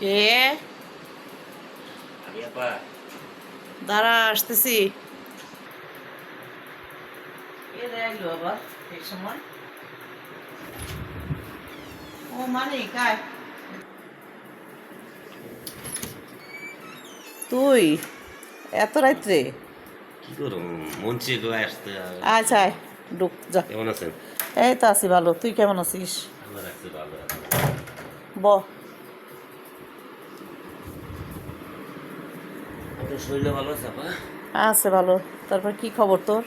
কে দাঁড়া আসতেছি। ও মানে কায় তুই এত রাত্রে? কি করো মন চেয়ে গো আসতে আচ্ছা ঢুক যা। কেমন আছেন? এই তো আছি ভালো। তুই কেমন আছিস? ভালো ব। শরীরে ভালো আছে আপা আছে ভালো। তারপর কি খবর তোর?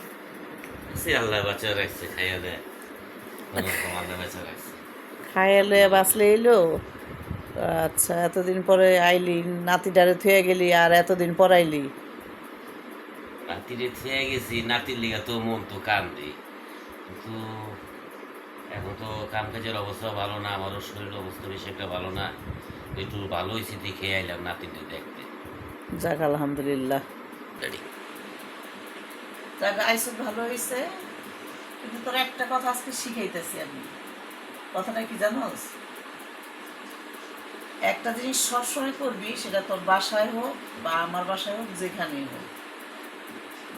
সে আল্লাহ বাচ্চা রাখছে খাইয়া দেয় আল্লাহ রাখছে। খাইলে বাঁচলে এলো। আচ্ছা এতদিন পরে আইলি নাতি ডারে থুয়ে গেলি আর এতদিন পর আইলি? নাতিরে খেয়ে গেছি নাতির লিগা তো মন তো কান্দি। কিন্তু এখন তো কাম কাজের অবস্থা ভালো না আমারও শরীরের অবস্থা বেশি একটা ভালো না। একটু ভালো হয়েছে দেখে আইলাম নাতিনটা দেখতে। যাক আলহামদুলিল্লাহ। যাক ভালো হয়েছে কিন্তু তোর একটা কথা আজকে শিখাইতেছি আমি। কথাটা কি জানোস? একটা জিনিস সবসময় করবি সেটা তোর বাসায় হোক বা আমার বাসায় হোক যেখানেই হোক।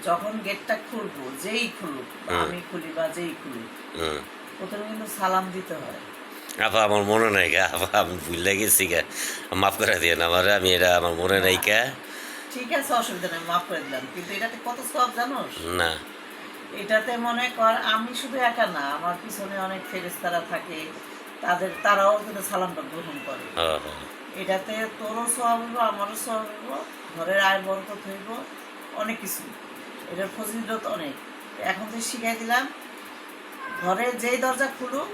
যখন গেটটা খুলবো যেই খুলুক আমি খুলি বা যেই খুলুক হুম। প্রথমে কিন্তু সালাম দিতে হয়। আপা আমার মনে নাই গা। আপা আমি ভুলে গেছি গা। মাফ করে দিয়ে না আমার আমি এটা আমার মনে নাই কা ঠিক আছে অসুবিধা নেই মাফ করে দিলাম। কিন্তু এটাতে কত সব জানো না। এটাতে মনে কর আমি শুধু একা না আমার পিছনে অনেক ফেরেস্তারা থাকে। তাদের তারাও কিন্তু সালামটা গ্রহণ করে। এটাতে তোরও সব হইব আমারও সব হইব ঘরের আয় বরকত হইব অনেক কিছু। এটার ফজিলত অনেক। এখন তো শিখাই দিলাম ঘরে যেই দরজা খুলুক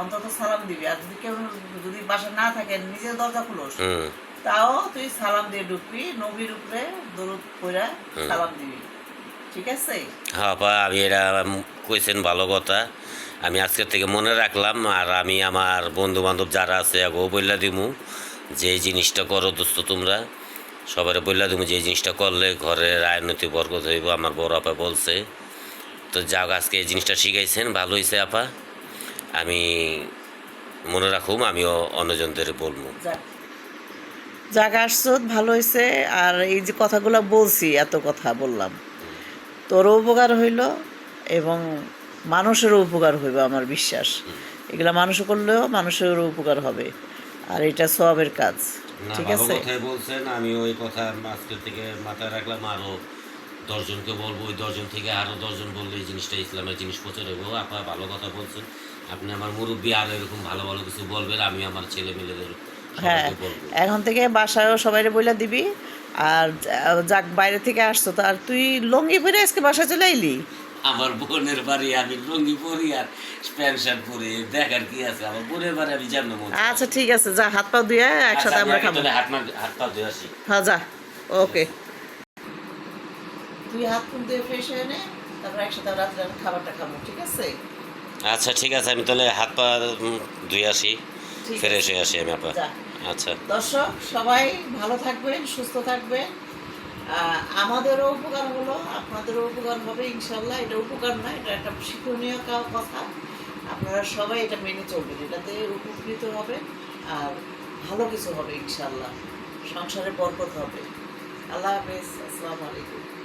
অন্তত সালাম দিবি। আর যদি কেউ যদি বাসা না থাকে নিজের দরজা খুলোস তাও তুই সালাম দিয়ে ঢুকবি নবীর উপরে দরুদ সালাম দিবি। ঠিক আছে? হ্যাঁ আপা আমি এটা কইছেন ভালো কথা। আমি আজকের থেকে মনে রাখলাম আর আমি আমার বন্ধু বান্ধব যারা আছে আগেও বললা দিমু যে জিনিসটা করো দোস্ত তোমরা সবাই বললা দিমু যে এই জিনিসটা করলে ঘরের আয়নতি বরকত হইব আমার বড় আপা বলছে। তো যাক আজকে এই জিনিসটা শিখাইছেন ভালো হয়েছে আপা। আমি মনে রাখুম আমিও অন্যজনদের বলব। জায়গা আসছো ভালো হয়েছে আর এই যে কথাগুলো বলছি এত কথা বললাম তোরও উপকার হইল এবং মানুষেরও উপকার হইব আমার বিশ্বাস। এগুলা মানুষ করলেও মানুষেরও উপকার হবে। আর এটা সবের কাজ ঠিক আছে? বলছেন আমি ওই কথা থেকে মাথায় রাখলাম আরও দশজনকে বলব ওই দশজন থেকে আরও দশজন বললে এই জিনিসটা ইসলামের জিনিস প্রচার হইব আপা ভালো কথা বলছেন। আপনি আমার মুরব্বী আরও এরকম ভালো ভালো কিছু বলবেন আমি আমার ছেলে মেয়েদের হ্যাঁ এখন থেকে বাসায়ও সবাইরে বইলা দিবি আর যাক বাইরে থেকে আসছো তো আর তুই লঙ্গি পরে আজকে বাসায় চলে আইলি? আমার বোনের বাড়ি আমি লুঙ্গি পরি আর প্যান্ট শার্ট পরি দেখার কি আছে? আমার বোনের বাড়ি আমি জানো আচ্ছা ঠিক আছে যা হাত পা ধুয়ে একসাথে আমরা খাব। হাত পা ধুয়ে আসি। হ্যাঁ যা ওকে। তুই হাত মুখ দিয়ে ফ্রেশ হয়ে নে তারপর একসাথে রাত্রে খাবারটা খাব ঠিক আছে? আচ্ছা ঠিক আছে আমি তাহলে হাত পা ধুয়ে আসি। ফ্রেশ। হয়ে আসি আমি আপা। আচ্ছা। দর্শক সবাই ভালো থাকবেন সুস্থ থাকবেন। আমাদেরও উপকার হলো আপনাদেরও উপকার হবে ইনশাল্লাহ এটা উপকার না এটা একটা শিক্ষণীয় কথা। আপনারা সবাই এটা মেনে চলবেন এটাতে উপকৃত হবেন আর ভালো কিছু হবে ইনশাল্লাহ সংসারে বরকত হবে। আল্লাহ হাফেজ আসসালামু আলাইকুম।